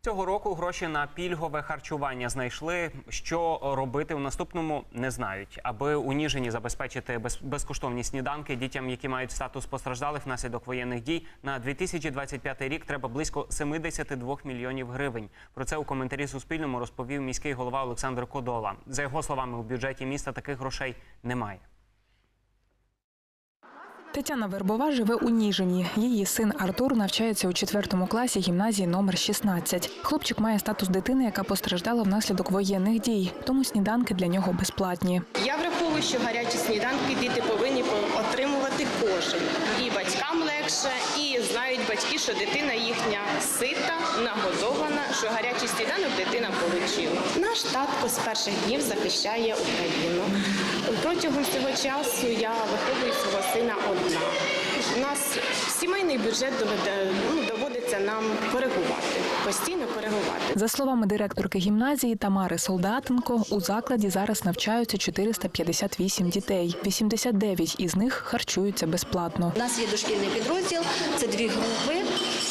Цього року гроші на пільгове харчування знайшли. Що робити в наступному, не знають. Аби у Ніжині забезпечити без- безкоштовні сніданки дітям, які мають статус постраждалих внаслідок воєнних дій, на 2025 рік треба близько 72 мільйонів гривень. Про це у коментарі Суспільному розповів міський голова Олександр Кодола. За його словами, у бюджеті міста таких грошей немає. Тетяна Вербова живе у Ніжині. Її син Артур навчається у четвертому класі гімназії номер 16. Хлопчик має статус дитини, яка постраждала внаслідок воєнних дій, тому сніданки для нього безплатні. Я враховую, що гарячі сніданки діти повинні по- отримувати кожен. І батькам легше, і знають батьки, що дитина їхня сита, нагодована, що гарячий сніданок дитина отримала. Наш татко з перших днів захищає Україну. Протягом цього часу я виховую свого сина одна. У нас сімейний бюджет доведе, ну, доводиться нам коригувати, постійно коригувати. За словами директорки гімназії Тамари Солдатенко, у закладі зараз навчаються 458 дітей. 89 із них харчуються безплатно. У нас є дошкільний підрозділ, це дві групи,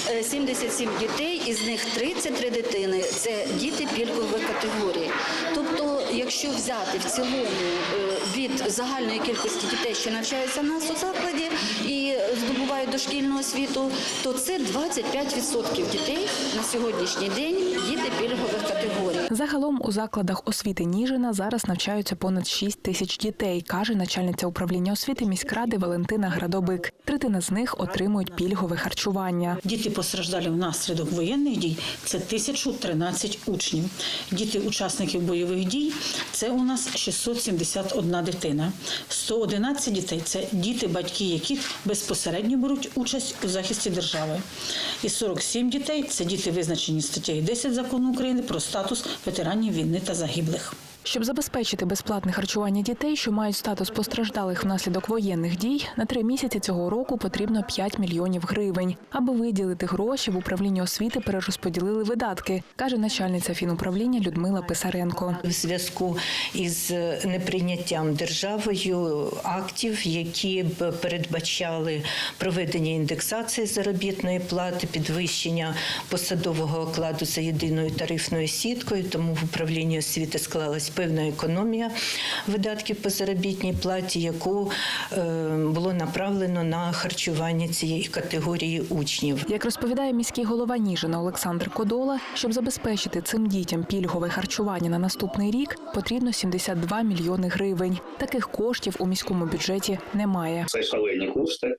е, 77 дітей, із них 33 дитини. Це діти пільгової категорії. Тобто, якщо взяти в цілому е, від загальної кількості дітей, що навчаються в нас у закладі і здобувають дошкільну освіту, то це 25% дітей на сьогоднішній день діти пільгових категорій. Загалом у закладах освіти Ніжина зараз навчаються понад 6 тисяч дітей, каже начальниця управління освіти міськради Валентина Градобик. Третина з них отримують пільгове харчування. Діти постраждалі внаслідок воєнних дій це 1013 учнів. Діти учасників бойових дій це у нас 671 дитина. 111 дітей це діти, батьки яких безпосередньо беруть участь у захисті держави. І 47 дітей це діти, визначені статтею 10 закону України про статус ветеранів війни та загиблих. Щоб забезпечити безплатне харчування дітей, що мають статус постраждалих внаслідок воєнних дій, на три місяці цього року потрібно 5 мільйонів гривень. Аби виділити гроші, в управлінні освіти перерозподілили видатки, каже начальниця фінуправління Людмила Писаренко. в зв'язку із неприйняттям державою актів, які б передбачали проведення індексації заробітної плати, підвищення посадового окладу за єдиною тарифною сіткою. Тому в управлінні освіти склалась певна економія видатків по заробітній платі, яку е, було направлено на харчування цієї категорії учнів. Як розповідає міський голова Ніжина Олександр Кодола, щоб забезпечити цим дітям пільгове харчування на наступний рік, потрібно 72 мільйони гривень. Таких коштів у міському бюджеті немає. Це шалені кошти.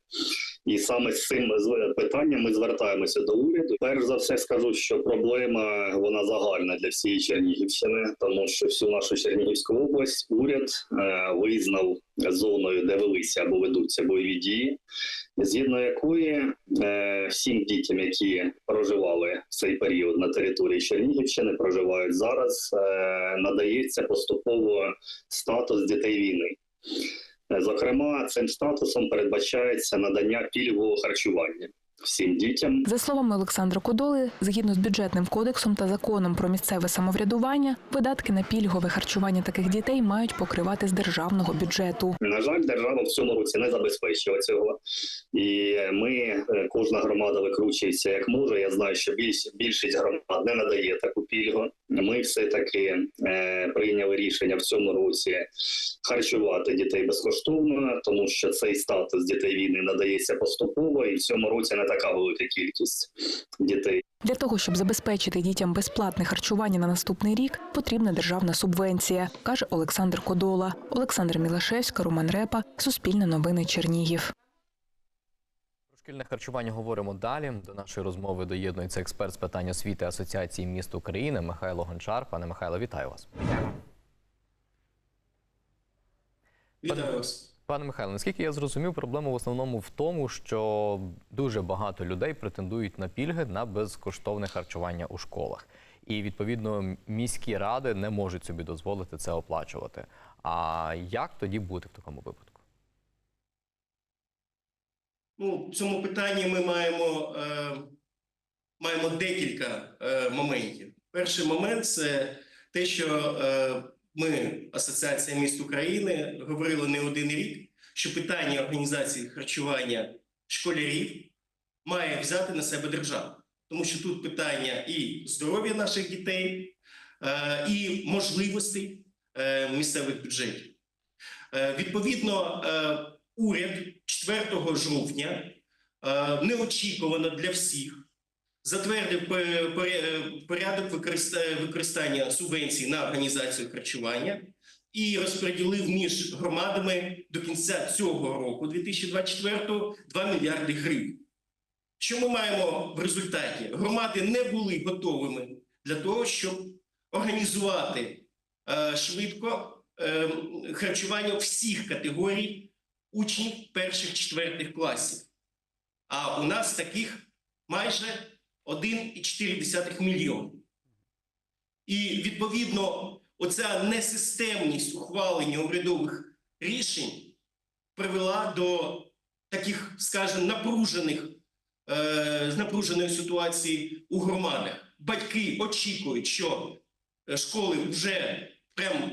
І саме з цим питанням ми звертаємося до уряду. Перш за все скажу, що проблема вона загальна для всієї Чернігівщини, тому що всю нашу Чернігівську область уряд е, визнав зоною, де велися або ведуться бойові дії, згідно якої е, всім дітям, які проживали в цей період на території Чернігівщини, проживають зараз, е, надається поступово статус дітей війни. Зокрема, цим статусом передбачається надання пільгового харчування всім дітям. За словами Олександра Кодоли, згідно з бюджетним кодексом та законом про місцеве самоврядування, видатки на пільгове харчування таких дітей мають покривати з державного бюджету. На жаль, держава в цьому році не забезпечила цього, і ми е, кожна громада викручується як може. Я знаю, що більш, більшість громад не надає таку пільгу. Ми все таки е, прийняли рішення в цьому році харчувати дітей безкоштовно, тому що цей статус дітей війни надається поступово, і в цьому році не така велика кількість дітей. Для того, щоб забезпечити дітям безплатне харчування на наступний рік, потрібна державна субвенція, каже Олександр Кодола. Олександр Мілашевська, Роман Репа, Суспільне новини Чернігів. Шкільне харчування говоримо далі. До нашої розмови доєднується експерт з питань освіти Асоціації міст України Михайло Гончар. Пане Михайло, вітаю вас. Вітаю вас. Пане Михайло, наскільки я зрозумів, проблема в основному в тому, що дуже багато людей претендують на пільги на безкоштовне харчування у школах. І відповідно міські ради не можуть собі дозволити це оплачувати. А як тоді бути в такому випадку? Ну, в цьому питанні ми маємо, е, маємо декілька е, моментів. Перший момент це те, що е, ми, Асоціація міст України, говорили не один рік, що питання організації харчування школярів має взяти на себе держава. тому що тут питання і здоров'я наших дітей, е, і можливостей місцевих бюджетів. Е, Відповідно, е, уряд 4 жовтня неочікувано для всіх затвердив порядок використання субвенцій на організацію харчування і розподілив між громадами до кінця цього року, 2024, 2 мільярди гривень. Що ми маємо в результаті? Громади не були готовими для того, щоб організувати е, швидко е, харчування всіх категорій учнів перших четвертих класів. А у нас таких майже 1,4 мільйон. І відповідно, оця несистемність ухвалення урядових рішень привела до таких, скажімо, напружених е, напруженої ситуації у громадах. Батьки очікують, що школи вже прямо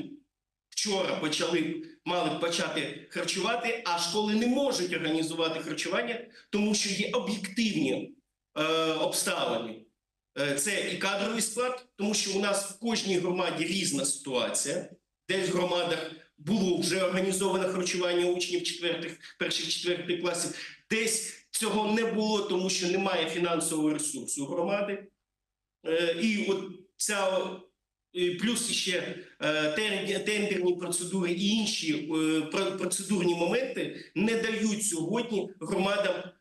вчора почали мали почати харчувати, а школи не можуть організувати харчування, тому що є об'єктивні обставини. Е, Це і кадровий склад, тому що у нас в кожній громаді різна ситуація. Десь в громадах було вже організоване харчування учнів четвертих, перших четвертих класів, десь цього не було, тому що немає фінансового ресурсу громади. Е, І от ця плюс ще е, тендерні процедури і інші е, про- процедурні моменти не дають сьогодні громадам е,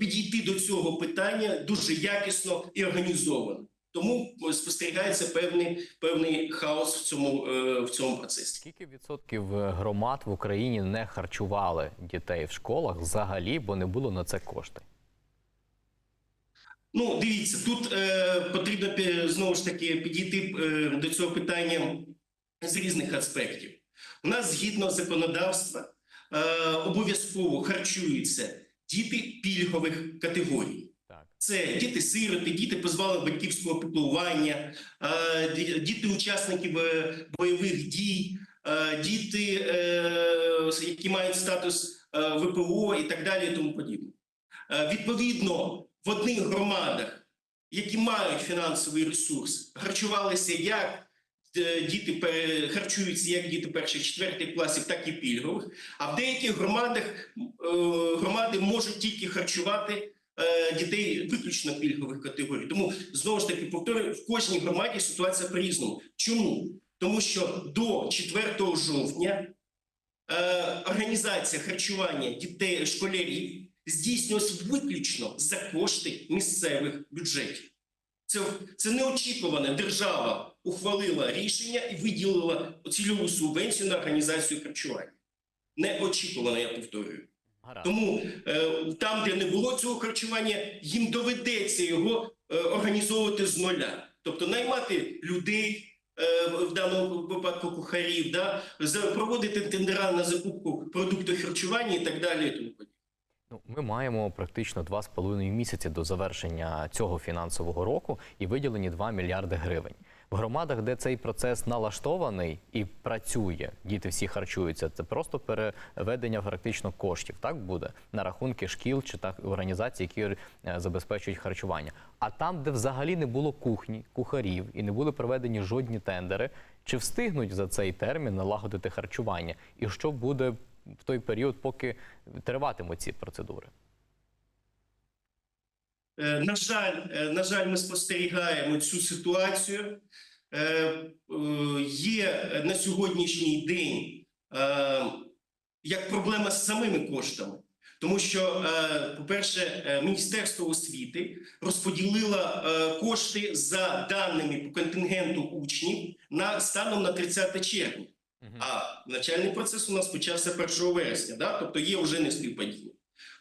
підійти до цього питання дуже якісно і організовано. Тому е, спостерігається певний, певний хаос в цьому, е, в цьому процесі. Скільки відсотків е, громад в Україні не харчували дітей в школах взагалі, бо не було на це коштів? Ну, дивіться, тут е, потрібно знову ж таки підійти е, до цього питання з різних аспектів. У нас згідно законодавства е, обов'язково харчуються діти пільгових категорій. Це діти-сироти, діти позбавлені батьківського піклування, е, діти учасників е, бойових дій, е, діти, які мають статус ВПО і так далі, і тому подібне. Відповідно, в одних громадах, які мають фінансовий ресурс, харчувалися як діти пе- харчуються як діти перших четвертих класів, так і пільгових. А в деяких громадах е, громади можуть тільки харчувати е, дітей виключно пільгових категорій. Тому знову ж таки повторюю, в кожній громаді ситуація по-різному. Чому? Тому що до 4 жовтня е, організація харчування дітей школярів здійснювалась виключно за кошти місцевих бюджетів. Це, це неочікувано. Держава ухвалила рішення і виділила цільову субвенцію на організацію харчування. Неочікувано, я повторюю. Тому е, там, де не було цього харчування, їм доведеться його е, організовувати з нуля. Тобто наймати людей, е, в даному випадку кухарів, да, проводити тендера на закупку продуктів харчування і так далі. І тому. Ну, ми маємо практично два з половиною місяці до завершення цього фінансового року і виділені 2 мільярди гривень. В громадах, де цей процес налаштований і працює, діти всі харчуються. Це просто переведення практично коштів. Так буде на рахунки шкіл чи так організацій, які е, забезпечують харчування. А там, де взагалі не було кухні, кухарів і не були проведені жодні тендери, чи встигнуть за цей термін налагодити харчування? І що буде в той період, поки триватимуть ці процедури? Е, На жаль, е, на жаль, ми спостерігаємо цю ситуацію. Е, Є на сьогоднішній день як проблема з самими коштами. Тому що, по-перше, Міністерство освіти розподілило кошти за даними по контингенту учнів на станом на 30 червня. А навчальний процес у нас почався 1 вересня, да? тобто є вже неспівпадіння.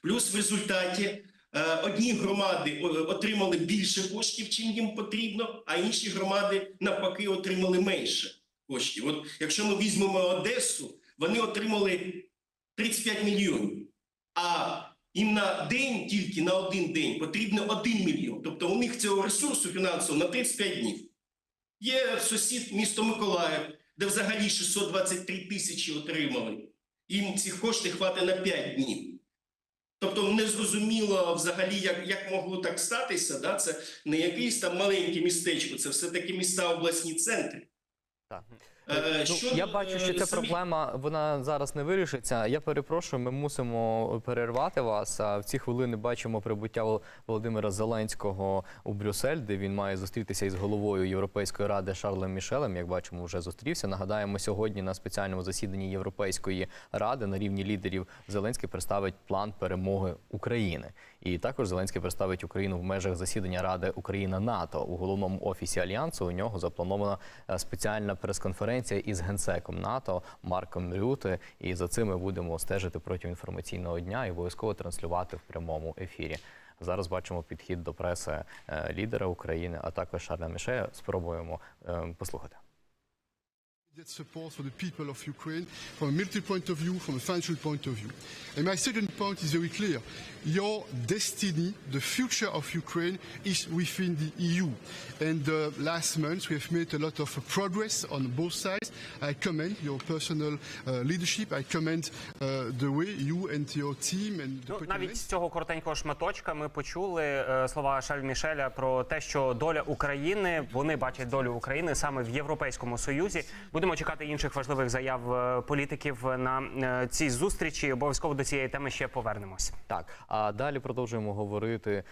Плюс в результаті е, одні громади отримали більше коштів, чим їм потрібно, а інші громади навпаки отримали менше коштів. От якщо ми візьмемо Одесу, вони отримали 35 мільйонів, а їм на день, тільки на один день, потрібно 1 мільйон. Тобто у них цього ресурсу фінансового на 35 днів. Є сусід місто Миколаїв, де взагалі 623 тисячі отримали. Їм цих коштів хватить на 5 днів. Тобто не зрозуміло взагалі, як, як могло так статися. Да? Це не якийсь там маленьке містечко, це все-таки міста обласні центри. Так. Е, Ну, щодо, я бачу, що е, ця самі- проблема вона зараз не вирішиться. Я перепрошую, ми мусимо перервати вас. А в ці хвилини бачимо прибуття Вол- Володимира Зеленського у Брюссель, де він має зустрітися із головою Європейської ради Шарлем Мішелем. Як бачимо, вже зустрівся. Нагадаємо, сьогодні на спеціальному засіданні Європейської ради на рівні лідерів Зеленський представить план перемоги України. І також Зеленський представить Україну в межах засідання Ради Україна НАТО у головному офісі альянсу. У нього запланована е, спеціальна прес-конференція із генсеком НАТО Марком Рюте. І за цим ми будемо стежити протягом інформаційного дня і обов'язково транслювати в прямому ефірі. Зараз бачимо підхід до преси е, лідера України, а також Шарля Мішея. Спробуємо е, послухати. immediate support for the people of Ukraine from a military point of view, from a financial point of view. And my second point is very clear. Your destiny, the future of Ukraine, is within the EU. And uh, last month we have made a lot of progress on both sides. I commend your personal uh, leadership. I commend uh, the way you and your team and the Ну, навіть з цього коротенького шматочка ми почули е, слова Шарль Мішеля про те, що доля України вони бачать долю України саме в Європейському Союзі. Будемо чекати інших важливих заяв е, політиків на е, цій зустрічі. Обов'язково до цієї теми ще повернемось. Так, а далі продовжуємо говорити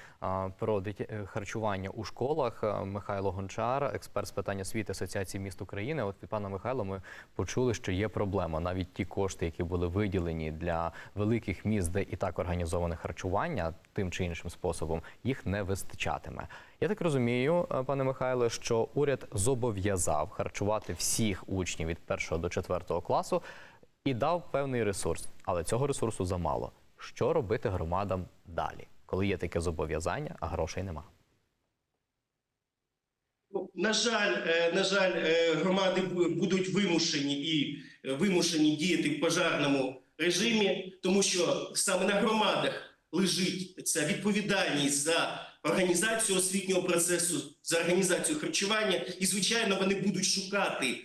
про е, харчування у школах. Михайло Гончар, експерт з питань освіти Асоціації міст України. От від пана Михайла ми почули, що є проблема. Навіть ті кошти, які були виділені для великих міст, де і так організоване харчування, тим чи іншим способом, їх не вистачатиме. Я так розумію, пане Михайле, що уряд зобов'язав харчувати всіх учнів від 1 до 4 класу і дав певний ресурс, але цього ресурсу замало. Що робити громадам далі, коли є таке зобов'язання, а грошей нема? Ну, На жаль, е, на жаль, е, громади будуть вимушені і е, вимушені діяти в пожарному режимі, тому що саме на громадах лежить ця відповідальність за організацію освітнього процесу, за організацію харчування, і звичайно, вони будуть шукати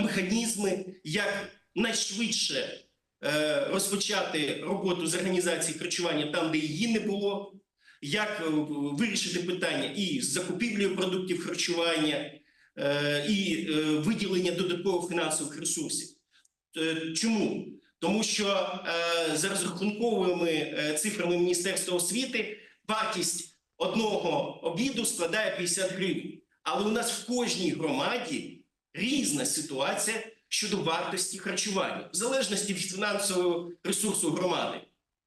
механізми, як найшвидше розпочати роботу з організації харчування там, де її не було як е, вирішити питання і з закупівлею продуктів харчування, е, і е, виділення додаткових фінансових ресурсів. Е, Чому? Тому що е, за розрахунковими е, цифрами Міністерства освіти вартість одного обіду складає 50 гривень. Але у нас в кожній громаді різна ситуація щодо вартості харчування, в залежності від фінансового ресурсу громади.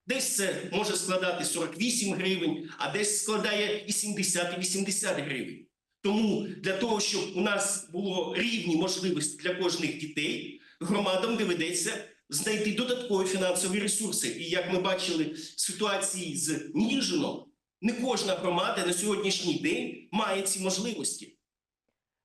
Десь це може складати 48 гривень, а десь складає і 70, і 80 гривень. Тому для того, щоб у нас було рівні можливості для кожних дітей, громадам доведеться знайти додаткові фінансові ресурси. І як ми бачили в ситуації з Ніжином, не кожна громада на сьогоднішній день має ці можливості.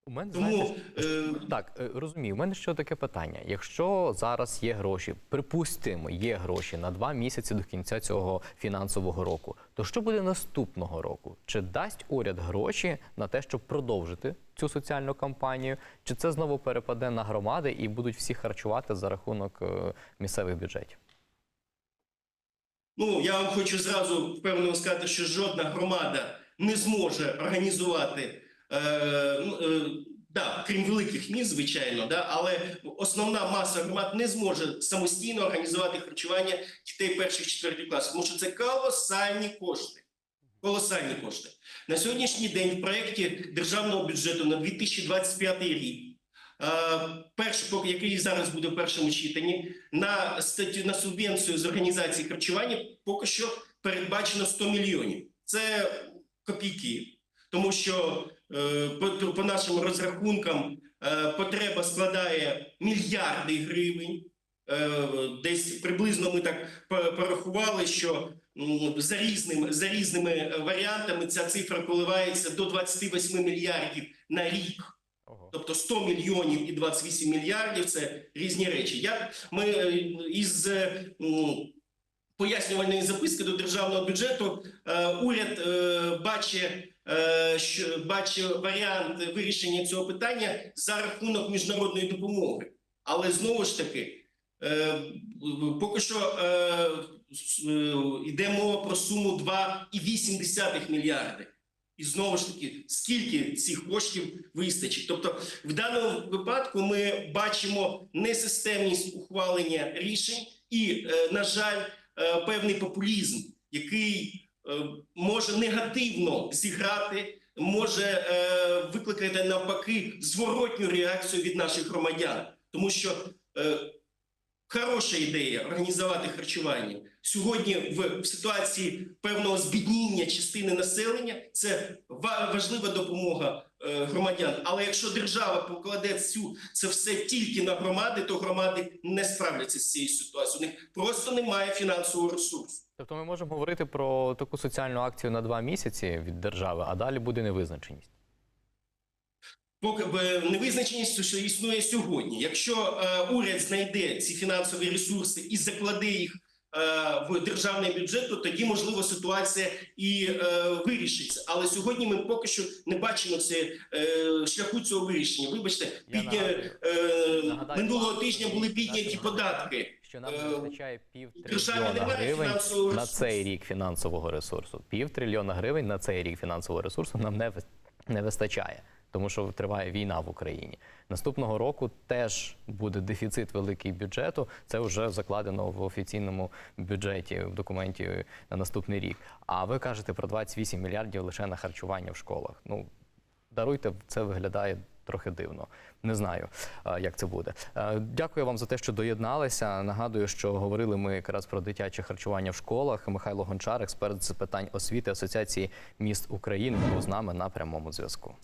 У мене Тому знаєте, е, так е, розумію. У мене ще таке питання. Якщо зараз є гроші, припустимо, є гроші на два місяці до кінця цього фінансового року, то що буде наступного року? Чи дасть уряд гроші на те, щоб продовжити цю соціальну кампанію? Чи це знову перепаде на громади і будуть всі харчувати за рахунок е, місцевих бюджетів? Ну, я вам хочу зразу впевнено сказати, що жодна громада не зможе організувати, да, крім великих міст, звичайно, да, але основна маса громад не зможе самостійно організувати харчування дітей перших четвертих класів, тому що це колосальні кошти. Колосальні кошти. На сьогоднішній день в проєкті державного бюджету на 2025 рік Е, перший, який зараз буде в першому читанні, на статтю на субвенцію з організації харчування поки що передбачено 100 мільйонів. Це копійки, тому що е, по, по нашим розрахункам е, потреба складає мільярди гривень. Е, десь приблизно ми так порахували, що за різними за різними варіантами ця цифра коливається до 28 мільярдів на рік. Тобто 100 мільйонів і 28 мільярдів це різні речі. Як ми е, із е, м, пояснювальної записки до державного бюджету е, уряд е, бачить, е, що бачить варіант вирішення цього питання за рахунок міжнародної допомоги. Але знову ж таки, Поки що йде мова про суму 2,8 мільярди. І знову ж таки, скільки цих коштів вистачить? Тобто, в даному випадку ми бачимо несистемність ухвалення рішень і, на жаль, певний популізм, який е, може негативно зіграти, може е, викликати навпаки зворотню реакцію від наших громадян, тому що е, хороша ідея організувати харчування сьогодні в, ситуації певного збідніння частини населення. Це ва- важлива допомога е, громадян. Але якщо держава покладе цю це все тільки на громади, то громади не справляться з цією ситуацією. У них просто немає фінансового ресурсу. Тобто ми можемо говорити про таку соціальну акцію на два місяці від держави, а далі буде невизначеність. Поки невизначеність, що існує сьогодні. Якщо е, уряд знайде ці фінансові ресурси і закладе їх е, в державний бюджет, то тоді можливо ситуація і е, вирішиться. Але сьогодні ми поки що не бачимо це е, шляху цього вирішення. Вибачте, підня, е, минулого тижня були підняті податки. Що нам Е, не вистачає пів трильйона гривень на цей рік фінансового ресурсу. Пів трильйона гривень на цей рік фінансового ресурсу нам не, не вистачає, тому що триває війна в Україні. Наступного року теж буде дефіцит великий бюджету. Це вже закладено в офіційному бюджеті в документі на наступний рік. А ви кажете про 28 мільярдів лише на харчування в школах. Ну даруйте, це виглядає трохи дивно. Не знаю, як це буде. Е, Дякую вам за те, що доєдналися. Нагадую, що говорили ми якраз про дитяче харчування в школах. Михайло Гончар, експерт з питань освіти Асоціації міст України, був з нами на прямому зв'язку.